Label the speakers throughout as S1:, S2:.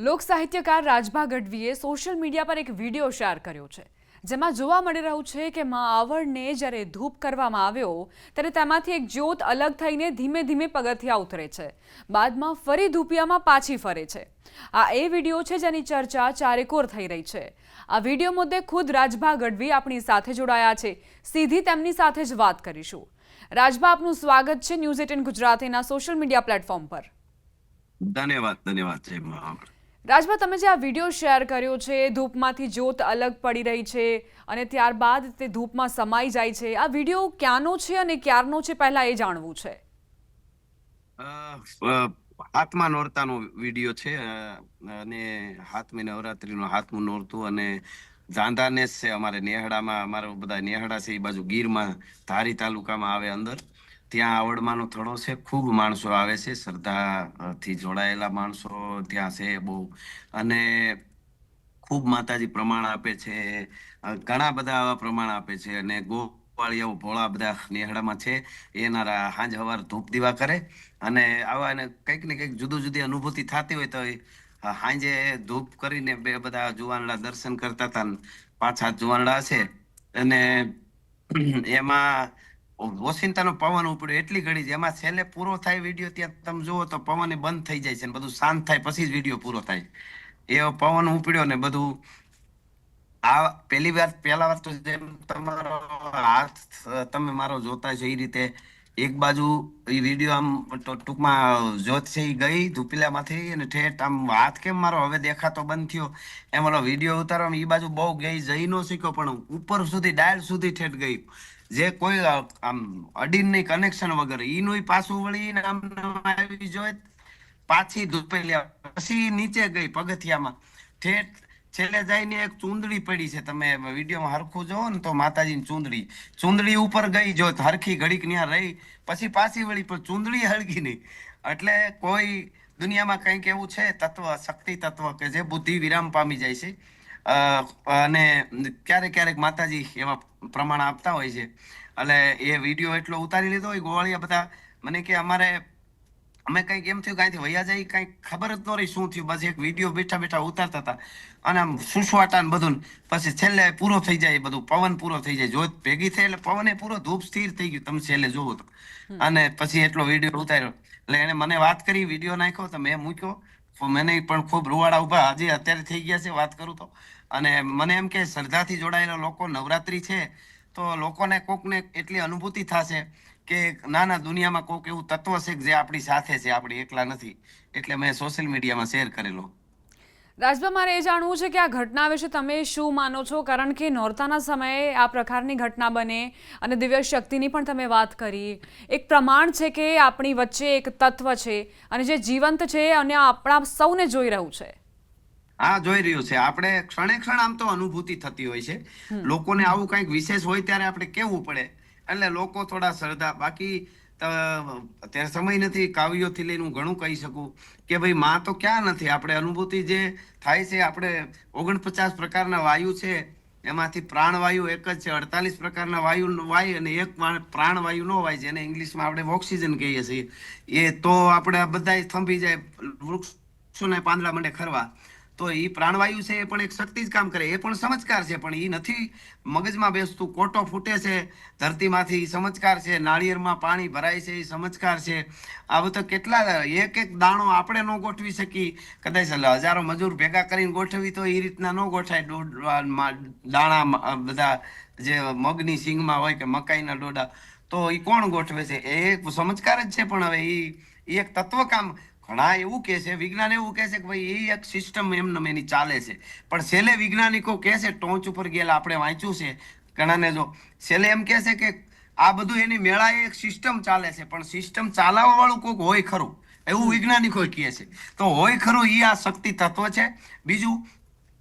S1: લોક સાહિત્યકાર Rajbha ગઢવીએ social media પર એક વીડિયો શેર કર્યો છે, જેમાં જોવા મળી રહ્યું છે કે મા આવડને જ્યારે ધૂપ કરવામાં આવ્યો, ત્યારે તેમાંથી એક જ્યોત અલગ થઈને ધીમે ધીમે પગથિયા ઉતરે છે. બાદમાં ફરી ધૂપિયામાં પાછી ફરે છે. આ એ વીડિયો છે જેની ચર્ચા ચારેકોર થઈ રહી છે. આ વીડિયો મુદ્દે ખુદ રાજભા ગઢવી આપણી સાથે જોડાયા છે. સીધી તેમની સાથે જ વાત કરીશું. રાજભા, આપનું સ્વાગત છે ન્યૂઝ એટીન ગુજરાતીના સોશિયલ મીડિયા પ્લેટફોર્મ પર.
S2: ધન્યવાદ ધન્યવાદ
S1: રાજભા, તમે જે આ વીડિયો શેર કર્યો છે ધૂપમાંથી જ્યોત અલગ પડી રહી છે અને ત્યારબાદ તે ધૂપમાં સમાઈ જાય છે. આ વીડિયો ક્યાંનો છે અને ક્યારનો છે પહેલા એ જાણવું છે.
S2: હાથમાં નોરતાનો વીડિયો છે અને હાથમી નવરાત્રીનો હાથમું નોરતું અને જાંધાનેસ છે અમારે નેહડામાં, અમારા બધા નેહડા છે, એ બાજુ ગીરમાં ધારી તાલુકામાં આવે અંદર. ત્યાં આવડમાનો થડો છે. ખૂબ માણસો આવે છે. શ્રદ્ધાથી જોડાયેલા માણસો ત્યાં છે બહુ. અને ખૂબ માતાજી પ્રમાણ આપે છે. ઘણા બધા આવા પ્રમાણ આપે છે. અને ગોવાળિયાઓ, ભોળા બધા નેહડામાં છે. એના હાંજ સવાર ધૂપ દીવા કરે. અને આવા અને કંઈક ને કંઈક જુદી જુદી અનુભૂતિ થતી હોય તો હાંજે ધૂપ કરીને બે બધા જુવાનડા દર્શન કરતા હતા પાછા જુવાનડા છે અને એમાં ઓસિંતાનો પવન ઉપડ્યો એટલી ઘડી છે એમાં છેલ્લે પૂરો થાય વીડિયો ત્યાં તમે જુઓ તો પવન બંધ થઈ જાય છે ને બધું શાંત થાય, પછી જ વીડિયો પૂરો થાય. એવો પવન ઉપડ્યો ને બધું આ પહેલી વાર, પહેલા વાર તો જેમ તમારો હાથ, તમે મારો જોતા છો એ રીતે એક બાજુ એ વીડિયો આમ ટૂંકમાં જોત એ ગઈ ધુપીલામાંથી અને ઠેઠ આમ હાથ કેમ મારો? હવે દેખાતો બંધ થયો. એમ ઓલો વીડિયો ઉતારવામાં એ બાજુ બહુ ગઈ, જઈ ન શીખ્યો પણ ઉપર સુધી, ડાયલ સુધી ઠેઠ ગઈ. જે કોઈ આમ અડીન નહીં કનેક્શન વગર. એનું પાછું વળીને આમ આવી જોઈ પાછી ધુપેલિયા, પછી નીચે ગઈ પગથિયામાં. ઠેઠ છેલ્લે જઈને એક ચૂંદડી પડી છે. તમે વિડીયોમાં હરખું જોવો ને તો માતાજીની ચૂંદડી. ચૂંદડી ઉપર ગઈ, જો હરખી ઘડીક ત્યાં રહી, પછી પાછી વળી, પણ ચૂંદડી હળગી નહીં. એટલે કોઈ દુનિયામાં કંઈક એવું છે, તત્વ, શક્તિ તત્વ કે જે બુદ્ધિ વિરામ પામી જાય છે. અને ક્યારેક ક્યારેક માતાજી એવા પ્રમાણ આપતા હોય છે. એટલે એ વીડિયો એટલો ઉતારી લીધો હોય, ગોવાળિયા બધા, મને કે અમારે અમે કંઈક એમ થયું કાંઈથી વયા જાય કંઈક ખબર જ ન રહી શું થયું. બસ એક વીડિયો બેઠા બેઠા ઉતારતા હતા. અને આમ સુસવાટા ને બધું પછી છેલ્લે પૂરો થઈ જાય બધું. પવન પૂરો થઈ જાય. જોત ભેગી થઈ એટલે પવને પૂરો ધૂપ સ્થિર થઈ ગયું. તમે છેલ્લે જોવો તો. અને પછી એટલો વીડિયો ઉતાર્યો. એટલે એને મને વાત કરી વીડિયો નાખ્યો તો મેં મૂક્યો. તો મને પણ ખૂબ રૂવાડા ઊભા હજી અત્યારે થઈ ગયા છે વાત કરું તો. અને મને એમ કે શ્રદ્ધાથી જોડાયેલા લોકો નવરાત્રી છે. તો લોકોને કોકને એટલી અનુભૂતિ થશે. કે ના ના દુનિયામાં કોક એવું તત્વ છે કે જે આપણી સાથે છે આપણે એકલા નથી. એટલે મેં સોશિયલ મીડિયામાં શેર કરેલો.
S1: રાજભા મારે એ જાણવું છે કે આ ઘટના વિશે તમે શું માનો છો? કારણ કે નોરતાના સમયે આ પ્રકારની ઘટના બને અને દિવ્ય શક્તિની પણ તમે વાત કરી. એક પ્રમાણ છે કે આપણી વચ્ચે એક તત્વ છે અને જે જીવંત છે અને આપણા સૌને જોઈ રહ્યું છે.
S2: હા જોઈ રહ્યું છે. આપણે ક્ષણે ક્ષણ આમ તો અનુભૂતિ થતી હોય છે. લોકોને આવું કંઈક વિશેષ હોય ત્યારે આપણે કેવું પડે? એટલે લોકો થોડા શ્રદ્ધા. બાકી અત્યારે સમય નથી, કાવ્યોથી લઈને હું ઘણું કહી શકું કે ભાઈ માં તો ક્યાં નથી? આપણે અનુભૂતિ જે થાય છે, આપણે ઓગણપચાસ પ્રકારના વાયુ છે, એમાંથી પ્રાણવાયુ એક જ છે, અડતાલીસ પ્રકારના વાયુ વાય અને એક પ્રાણવાયુ ન વાય જેને ઇંગ્લિશમાં આપણે ઓક્સિજન કહીએ છીએ. એ તો આપણે બધા થંભી જાય, વૃક્ષોને પાંદડા મંડે ખરવા. તો એ પ્રાણવાયુ છે એ પણ એક શક્તિ જ કામ કરે. એ પણ સમજકાર છે, પણ એ નથી. મગજમાં બેસતું કોટો ફૂટે છે, ધરતીમાંથી સમજકાર છે, નાળિયેરમાં પાણી ભરાય છે એ સમજકાર છે. આ બધા કેટલા એક એક દાણો આપણે ન ગોઠવી શકી કદાચ હજારો મજૂર ભેગા કરીને ગોઠવી તો એ રીતના ન ગોઠાય. દાણા બધા જે મગની સિંગમાં હોય કે મકાઈના ડોડા, તો એ કોણ ગોઠવે છે? એ સમજકાર જ છે, પણ હવે એ એક તત્વ કામ ઘણા એવું કહે છે, વિજ્ઞાન એવું કહે છે કે ભાઈ, એ એક સિસ્ટમ એમને એની ચાલે છે. પણ છેલ્લે વૈજ્ઞાનિકો કહે છે, ટોચ ઉપર ગયેલા આપણે વાંચ્યું છે, ઘણાને જો. છેલ્લે એમ કહે છે કે આ બધું એની મેળાએ એક સિસ્ટમ ચાલે છે, પણ સિસ્ટમ ચાલાવવા વાળું કોઈક હોય ખરું. એવું વૈજ્ઞાનિકો કહે છે. તો હોય ખરું એ આ શક્તિ તત્વ છે. બીજું,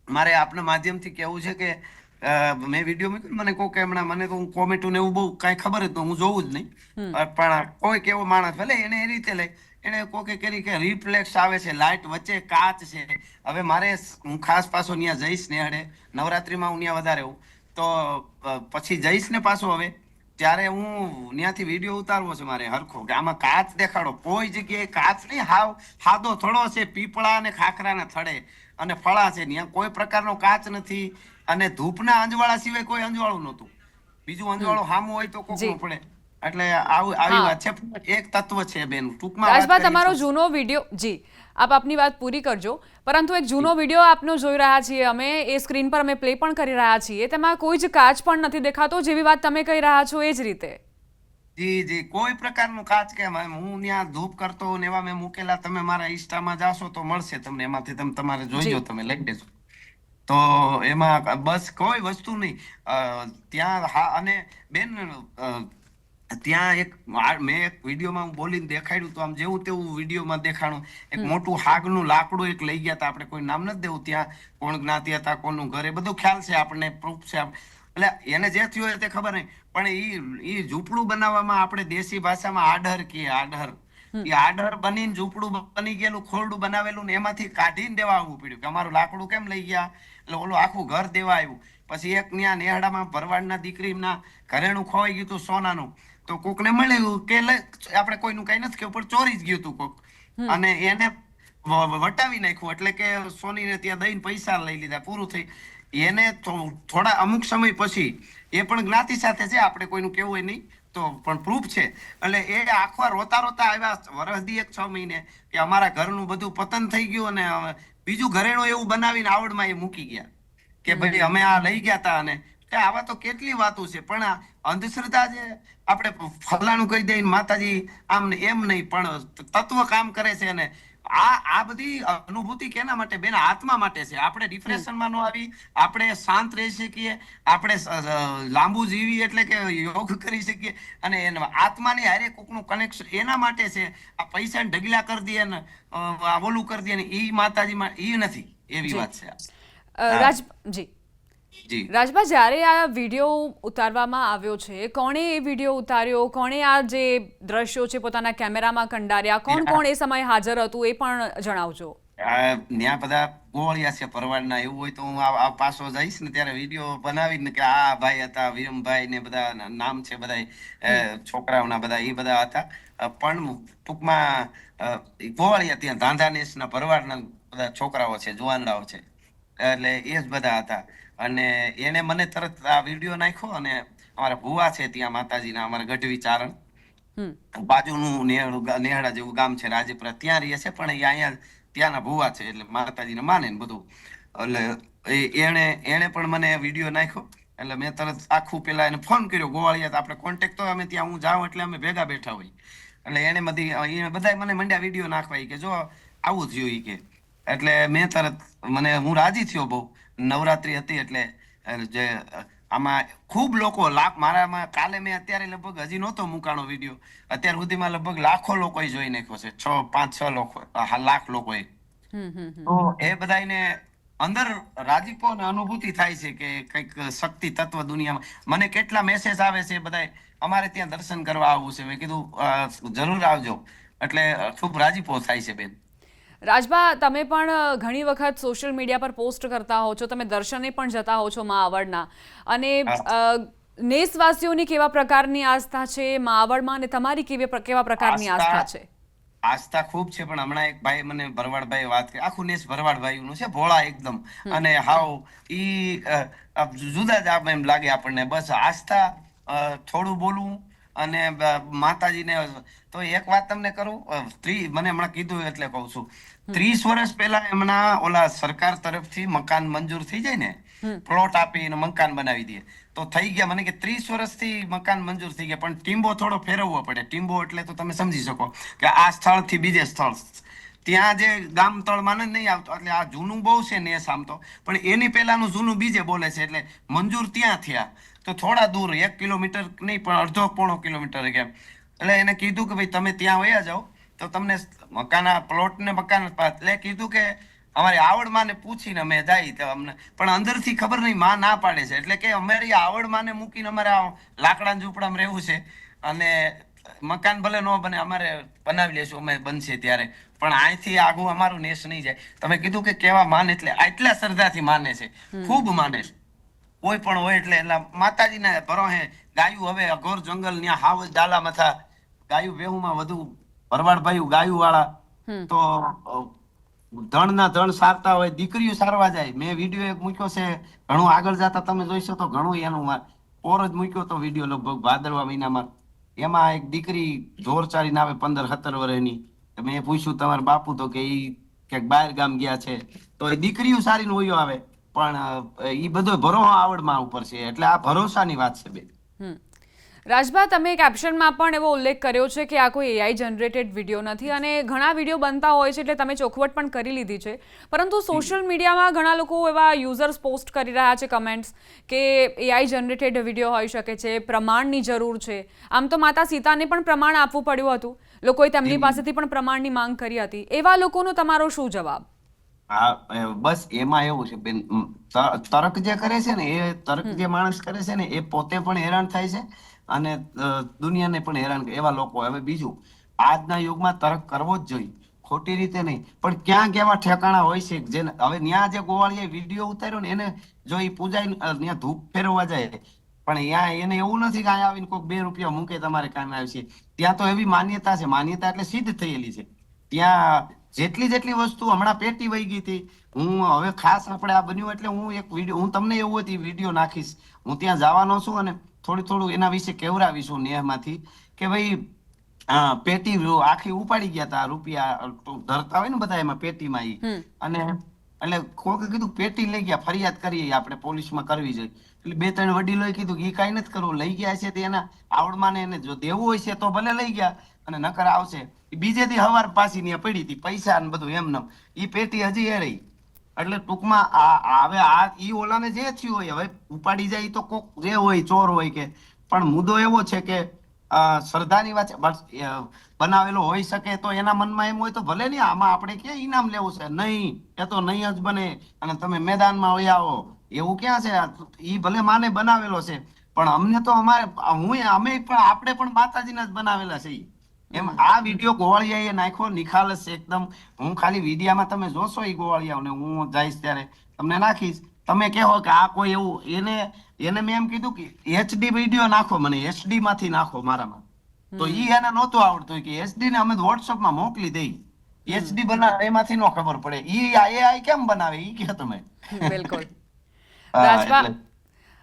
S2: મારે આપના માધ્યમથી કહેવું છે કે મેં વીડિયો મૂક્યો મને કોઈ હમણાં મને તો હું કોમેન્ટો ને એવું બહુ કાંઈ ખબર જ ન હું જોઉં જ નહીં. પણ કોઈક એવો માણસ ભલે એને એ રીતે લે એને કોકે કરી કે રિફ્લેક્સ આવે છે લાઇટ વચ્ચે કાચ છે. હવે મારે હું ખાસ પાછો ત્યાં જઈશ ને હડે નવરાત્રિમાં હું ત્યાં વધારે હું તો પછી જઈશ ને પાછો હવે ત્યારે હું ત્યાંથી વીડિયો ઉતારવો છે મારે હરખો કે આમાં કાચ દેખાડો. કોઈ જગ્યાએ કાચ નહીં હાવ હાદો થડો છે પીપળા અને ખાખરાના થડે. અને ફળા છે ત્યાં કોઈ પ્રકારનો કાચ નથી અને ધૂપના અંજવાળા સિવાય કોઈ અંજવાળું નહોતું. બીજું અંજવાળું હામું. હોય તો. કોકનું પડે. એટલે આવું વાત છે. એક તત્વ છે બેન ટૂંકમાં
S1: રાજભા તમારો જૂનો વીડિયો જી આપ આપની વાત પૂરી કરજો. પરંતુ એક જૂનો વીડિયો આપનો જોઈ રહ્યા છીએ અમે એ સ્ક્રીન પર અમે પ્લે પણ કરી રહ્યા છીએ. તેમાં કોઈ જ કાચ પણ નથી દેખાતો જેવી વાત તમે કહી રહ્યા છો એ જ રીતે.
S2: જી જી. કોઈ પ્રકારનું કાચ કે હું ત્યાં ધૂપ કરતો ને એવા મેં મૂકેલા તમે મારા ઇન્સ્ટામાં જાશો તો મળશે તમને. એમાંથી તમે તમારે જોઈજો. તમે લઈ દેજો તો એમાં બસ કોઈ વસ્તુ નહીં. ત્યાં હા અને બેન ત્યાં એક મેં એક વિડીયોમાં હું બોલીને દેખાડ્યું તો આમ જેવું તેવું વિડીયોમાં દેખાણું. એક મોટું હાગનું લાકડું એક લઈ ગયા હતા આપણે કોઈ નામ નથી દેવું ત્યાં. કોણ જ્ઞાતિ હતા કોનું ઘરે બધું ખ્યાલ છે આપણને પ્રૂફ છે એટલે એને જે થયું હોય તે ખબર નહીં. પણ ઈ ઈ ઝૂંપડું બનાવવામાં આપણે દેશી ભાષામાં આડહર કહીએ આડહર. એ આડહર બનીને ઝૂંપડું બની ગયેલું ખોરડું બનાવેલું ને એમાંથી કાઢીને દેવા આવવું પડ્યું કે અમારું લાકડું કેમ લઈ ગયા? એટલે ઓલું આખું ઘર દેવા આવ્યું. પછી એક ત્યાં નેહડામાં ભરવાડના દીકરીના ઘરેણું ખોવાઈ ગયું હતું સોનાનું. તો કોકને મળ્યું કે આપણે કોઈનું કઈ નથી કે પણ ચોરી જ ગયું હતું કોક. અને એને વટાવી નાખ્યું. એટલે કે સોનીને ત્યાં દઈને પૈસા લઈ લીધા પૂરું થઈ. એને થોડા અમુક સમય પછી એ પણ જ્ઞાતિ સાથે છે આપણે કોઈનું કેવું હોય નહીં તો પણ પ્રૂફ છે. એટલે એ આખવા રોતા રોતા આવ્યા વરસદી એક છ મહિને કે અમારા ઘરનું બધું પતન થઈ ગયું અને બીજું ઘરેણું એવું બનાવીને આવડમાં એ મૂકી ગયા. કે ભાઈ અમે આ લઈ ગયા હતા અને આવા તો કેટલી વાતો છે પણ આ અંધશ્રદ્ધા જે આપણે ફલાણું કહી દઈએ માતાજી આમ એમ નહીં પણ તત્વ કામ કરે છે અને આ આ બધી અનુભૂતિ કેના માટે? બેન આત્મા માટે છે. આપણે ડિપ્રેશનમાં ન આવી આપણે શાંત રહી શકીએ આપણે લાંબુ જીવી એટલે કે યોગ કરી શકીએ અને એના આત્માની હારે કોકનું કનેક્શન એના માટે છે. આ પૈસા ઢગલા કરી દઈએ ને ઓલું કરી દઈએ ને એ માતાજીમાં એ નથી. એવી વાત છે.
S1: રાજ જી. રાજભા જ્યારે આ વીડિયો ઉતારવામાં આવ્યો છે કોણે એ વીડિયો ઉતાર્યો? કોણે આ જે દ્રશ્યો છે પોતાના કેમેરામાં કંડાર્યા? કોણ કોણ એ સમયે હાજર હતું એ પણ જણાવજો.
S2: ન્યા બધા ગોળિયા છે પરવાડના એવું હોય તો હું આ પાછો જઈશ ને ત્યારે વીડિયો બનાવીને કે આ ભાઈ હતા વિરમભાઈ ને બધા નામ છે બધા છોકરાઓના બધા એ બધા હતા. પણ ટૂંકમાં ગોવાળિયા ત્યાં ધાંધાનેસના ભરવાડના બધા છોકરાઓ છે જુવાનડાઓ છે. એટલે એ જ બધા હતા. અને એને મને તરત આ વીડિયો નાખ્યો અને અમારા ભુવા છે ત્યાં માતાજીના અમારા ગઢવી ચારણ.
S1: હમ.
S2: બાજુનું નેહડું ગા- નેહડા જેવું ગામ છે રાજપુરા ત્યાં રહીએ છે પણ એ અહીંયા ત્યાંના ભુવા છે એટલે માતાજીને માને ને બધું. એટલે એણે એને પણ મને વીડિયો નાખ્યો. એટલે મેં તરત આખું પેલા એને ફોન કર્યો ગોવાળિયા આપણે કોન્ટેક્ટ તો અમે ત્યાં હું જાઉં એટલે અમે ભેગા બેઠા હોય. એટલે એને બધી એને બધા મને મંડ્યા વીડિયો નાખવા કે જો આવું થયું કે. એટલે મેં તરત મને હું રાજી થયો બહુ. નવરાત્રી હતી એટલે જે આમાં ખૂબ લોકો લાખ મારામાં કાલે મેં અત્યારે લગભગ હજી નહોતો મુકાણો વીડિયો. અત્યાર સુધીમાં લગભગ લાખો લોકોએ જોઈ નાખ્યો છે. છ પાંચ છ લોકો લાખ લોકોએ. તો એ બધાને અંદર રાજીપો અને અનુભૂતિ થાય છે કે કંઈક શક્તિ તત્વ દુનિયામાં. મને કેટલા મેસેજ આવે છે બધાય. અમારે ત્યાં દર્શન કરવા આવવું છે. મેં કીધું જરૂર આવજો. એટલે ખૂબ રાજીપો થાય છે બેન.
S1: રાજભા તમે પણ ઘણી વખત સોશિયલ મીડિયા પર પોસ્ટ કરતા હો છો. તમે દર્શને પણ જતા હો છો મા આવડના અને નેસવાસીઓની કેવા પ્રકારની આસ્થા છે મા આવડમાં અને તમારી કેવી કેવા પ્રકારની આસ્થા છે?
S2: આસ્થા ખૂબ છે પણ હમણાં એક ભાઈ મને ભરવાડભાઈ વાત કરી. આખું નેસ ભરવાડભાઈ નું છે ભોળા એકદમ. અને હાવ ઈ જુદા જ આપ એમ લાગે આપણને. બસ આસ્થા થોડું બોલવું અને માતાજીને તો એક વાત તમને કરું ત્રી મને હમણાં કીધું એટલે કહું છું. ત્રીસ વર્ષ પહેલા એમના ઓલા સરકાર તરફથી મકાન મંજૂર થઈ જાય ને પ્લોટ આપીને મકાન બનાવી દે. તો થઈ ગયા મને કે ત્રીસ વર્ષથી મકાન મંજૂર થઈ ગયા પણ ટીમ્બો થોડો ફેરવવો પડે. ટીમ્બો એટલે તો તમે સમજી શકો કે આ સ્થળથી બીજે સ્થળ. ત્યાં જે ગામ તળમાં નહીં આવતો એટલે આ જૂનું બહુ છે ને એ સામતો પણ એની પહેલાનું જૂનું બીજે બોલે છે એટલે મંજૂર ત્યાં થયા. તો થોડા દૂર એક કિલોમીટર નહીં પણ અડધો પોણો કિલોમીટર ગયા એટલે એને કીધું કે ભાઈ તમે ત્યાં વયા જાઓ. તો તમને મકાના પ્લોટ ને મકાન એટલે કીધું કે અમારી આવડ માને પૂછીને અમે જાય તો અમને પણ અંદરથી ખબર નહીં માં ના પાડે છે. એટલે કે અમારી આવડ માને મૂકીને અમારે લાકડા ઝૂંપડામાં રહેવું છે. અને મકાન ભલે ન બને અમારે બનાવી લેશું અમે બનશે ત્યારે. પણ અહીંથી આગું અમારું નેશ નહીં જાય. તમે કીધું કે કેવા માને એટલે આટલા શ્રદ્ધાથી માને છે. ખૂબ માને છે. કોઈ પણ હોય એટલે એના માતાજીના ભરોહે ગાયું હવે અઘોર જંગલ ન્યા હાવ ડાલા મથા ગાયું બેહુમાં વધુ ભરવાડ ગાયું વાળા તો ધણના ધણ સારતા હોય દીકરીઓ સારવા જાય. મેં વીડિયો એક મૂક્યો છે ઘણું આગળ જતા તમે જોઈશો તો ઘણું એનું માર. પોર જ મૂક્યો તો વીડિયો લગભગ ભાદરવા મહિનામાં. એમાં એક દીકરી જોર ચાલીને આવે પંદર સત્તર વર્ષની તો મેં પૂછ્યું તમારા બાપુ તો કે ઈ ક્યાંક બહાર ગામ ગયા છે. તો એ દીકરીઓ સારીને વયો આવે. પણ એ બધો ભરોસો આવડમાં ઉપર છે એટલે આ ભરોસાની વાત છે બેન
S1: રાજભા તમે કેપ્શનમાં પણ એવો ઉલ્લેખ કર્યો છે કે આ કોઈ એઆઈ જનરેટેડ વીડિયો નથી અને ઘણા વીડિયો બનતા હોય છે એટલે તમે ચોખવટ પણ કરી લીધી છે. પરંતુ સોશિયલ મીડિયામાં ઘણા લોકો એવા યુઝર્સ પોસ્ટ કરી રહ્યા છે કમેન્ટ્સ કે એઆઈ જનરેટેડ વીડિયો હોઈ શકે છે પ્રમાણની જરૂર છે. આમ તો માતા સીતાને પણ પ્રમાણ આપવું પડ્યું હતું. લોકોએ તેમની પાસેથી પણ પ્રમાણની માંગ કરી હતી. એવા લોકોનો તમારો શું જવાબ?
S2: હા બસ એમાં એવું છે બેન તર્ક જે કરે છે ને એ તર્ક જે માણસ કરે છે ને એ પોતે પણ હેરાન થાય છે અને દુનિયાને પણ હેરાન એવા લોકો. હવે બીજું આજના યુગમાં તર્ક કરવો જ જોઈએ ખોટી રીતે નહીં. પણ ક્યાં કેવા ઠેકાણા હોય છે જે હવે ત્યાં જે ગોવાળીએ વીડિયો ઉતાર્યો ને એને જો એ પૂજાઈ ત્યાં ધૂપ ફેરવવા જાય. પણ ત્યાં એને એવું નથી કે અહીંયા આવીને કોઈક બે રૂપિયા મૂકે તમારે કામે આવશે ત્યાં તો એવી માન્યતા છે માન્યતા એટલે સિદ્ધ થયેલી છે. ત્યાં જેટલી જેટલી વસ્તુ હમણાં પેટી વહી ગઈ હતી હું હવે ખાસ આપણે આ બન્યું એટલે હું એક વીડિયો હું તમને એવું હતી વીડિયો નાખીશ. હું ત્યાં જવાનો છું અને થોડું થોડું એના વિશે કેવરાવીશું નેહમાંથી કે ભાઈ પેટી આખી ઉપાડી ગયા હતા રૂપિયા ધરતા હોય ને બધા એમાં પેટીમાં ઈ. અને એટલે કોકે કીધું પેટી લઈ ગયા ફરિયાદ કરીએ આપણે પોલીસમાં કરવી જોઈએ. એટલે બે ત્રણ વડીલોએ કીધું એ ઈ કાંઈ નથી કરવું લઈ ગયા છે તે એના આવડમાં ને એને જો દેવું હોય છે તો ભલે લઈ ગયા અને નકર આવશે. બીજે દી હવાર પાછી ત્યાં પડી હતી, પૈસા ને બધું એમ નમ. એ પેટી હજી એ રહી. એટલે ટૂંકમાં આ હવે આ ઈ ઓલાને જે થયું હોય, હવે ઉપાડી જાય તો કોક જે હોય, ચોર હોય કે. પણ મુદ્દો એવો છે કે શ્રદ્ધાની વાત બનાવેલો હોઈ શકે તો એના મનમાં એમ હોય તો ભલે નહીં આમાં આપણે ક્યાં ઇનામ લેવું છે? નહીં. એ તો નહીં જ બને. અને તમે મેદાનમાં વહી આવો. એવું ક્યાં છે? એ ભલે માને બનાવેલો છે. પણ અમને તો અમારે હું અમે પણ આપણે પણ માતાજીના જ બનાવેલા છે ઈ. એમ આ વીડિયો ગોવાળિયાએ નાખ્યો નિખાલસ એકદમ. હું ખાલી વિડિયામાં તમે જોશો ઈ ગોવાળિયાઓને હું જઈશ ત્યારે તમને નાખીશ. તમે કહો કે આ કોઈ એવું એને એને મેં એમ કીધું કે એચડી વીડિયો નાખો મને એચડી માંથી નાખો મારામાં. તો ઈ એને નહોતું આવડતું કે એચડી ને અમે વોટ્સઅપમાં મોકલી દઈ. એચડી બનાવે એમાંથી નો ખબર પડે. ઈ એઆઈ કેમ બનાવે ઈ કે તમે.
S1: બિલકુલ. રાજભા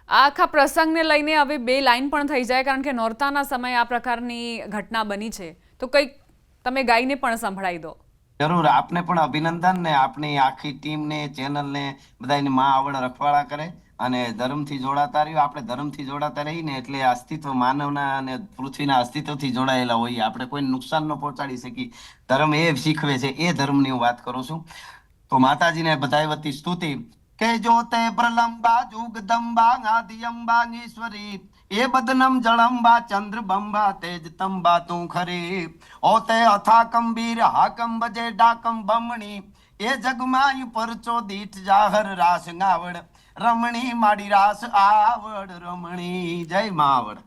S1: આ આખા પ્રસંગને લઈને હવે બે લાઈન પણ થઈ જાય કારણ કે નોરતાના સમયે આ પ્રકારની ઘટના બની છે. તો કંઈક તમે ગાઈને પણ સંભળાઈ દો.
S2: જરૂર. આપને પણ અભિનંદન ને આપણી આખી ટીમ ને ચેનલ ને બધાની માં આવડ રખવાડા કરે અને ધર્મથી જોડાતા રહ્યો. આપણે ધર્મથી જોડાતા રહીને એટલે અસ્તિત્વ માનવના અને પૃથ્વીના અસ્તિત્વથી જોડાયેલા હોઈએ. આપણે કોઈને નુકસાન ન પહોંચાડી શકીએ. ધર્મ એ શીખવે છે. એ ધર્મની હું વાત કરું છું. તો માતાજીને બધાય વતી સ્તુતિ. કે જો તે પ્રલંબા, જુગદંબા આદિયંબા ઈશ્વરી એ બદનમ જળંબા, ચંદ્રબંબા, તેજ તંબા, તું ખરી. ઓ તે અથા કંબીર હાકમ બજે ડાકમ બમણી, એ જગમાય પરચો દીઠ જાહર રાસ ગાવડ. રમણી માડી રાસ આવડ, રમણી જય માવડ.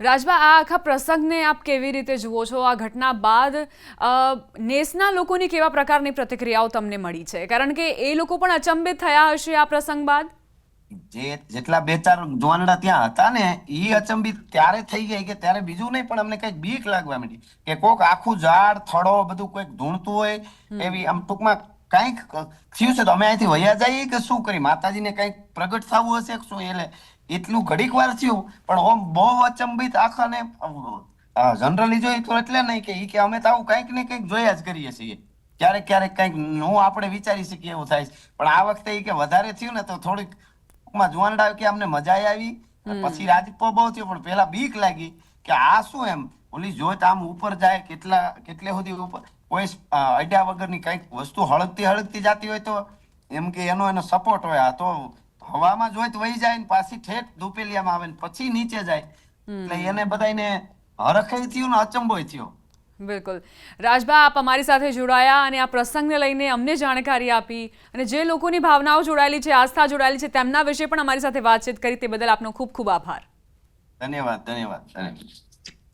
S1: રાજભા આ આખા પ્રસંગને આપ કેવી રીતે જુઓ છો? આ ઘટના બાદ નેસના લોકોની કેવા પ્રકારની પ્રતિક્રિયાઓ તમને મળી છે? કારણ કે એ લોકો પણ અચંબિત થયા હશે આ પ્રસંગ બાદ?
S2: જે જેટલા બે ચાર જોવાનડા ત્યાં હતા ને એ અચંબિત ત્યારે થઈ ગઈ કે ત્યારે બીજું નહીં પણ અમને કંઈક બીક લાગવા માંડી કે કોક આખું ઝાડ થડો બધું કોઈક ધૂણતું હોય એવી આમ ટૂંકમાં કંઈક થયું છે તો અમે અહીંથી વયા જઈએ કે શું કરી? માતાજીને કંઈક પ્રગટ થવું હશે કે શું? એટલે એટલું ઘડીક વાર થયું પણ ઓમ બહુ અચંબિત આખાને જનરલી જોઈએ તો એટલે નહીં કે કે અમે તો આવું કંઈક ને કંઈક જોયા જ કરીએ છીએ. ક્યારેક ક્યારેક કંઈક હું આપણે વિચારી શકીએ એવું થાય પણ આ વખતે એ કે વધારે થયું ને તો થોડીક ટૂંકમાં આવ્યું કે અમને મજા આવી. પછી રાજપો બહુ થયો પણ પેલા બીક લાગી કે આ શું એમ? ઓલી જોત આમ ઉપર જાય કેટલા કેટલે સુધી ઉપર કોઈ અડ્યા વગરની કંઈક વસ્તુ હળગતી હળગતી જાતી હોય તો એમ કે એનો એનો સપોર્ટ હોય. આ તો હવામાં જોઈ તો વહી જાય ને પાછી ઠેઠ દુપેલિયામાં આવે ને પછી નીચે જાય. એટલે એને બધાને હરખય થયું ને અચંબો થયો.
S1: બિલકુલ. રાજભા આપ અમારી સાથે જોડાયા અને આ પ્રસંગને લઈને અમને જાણકારી આપી અને જે લોકોની ભાવનાઓ જોડાયેલી છે આસ્થા જોડાયેલી છે તેમના વિશે પણ અમારી સાથે વાતચીત કરી. તે બદલ આપનો ખૂબ ખૂબ આભાર.
S2: ધન્યવાદ ધન્યવાદ ધન્યવાદ.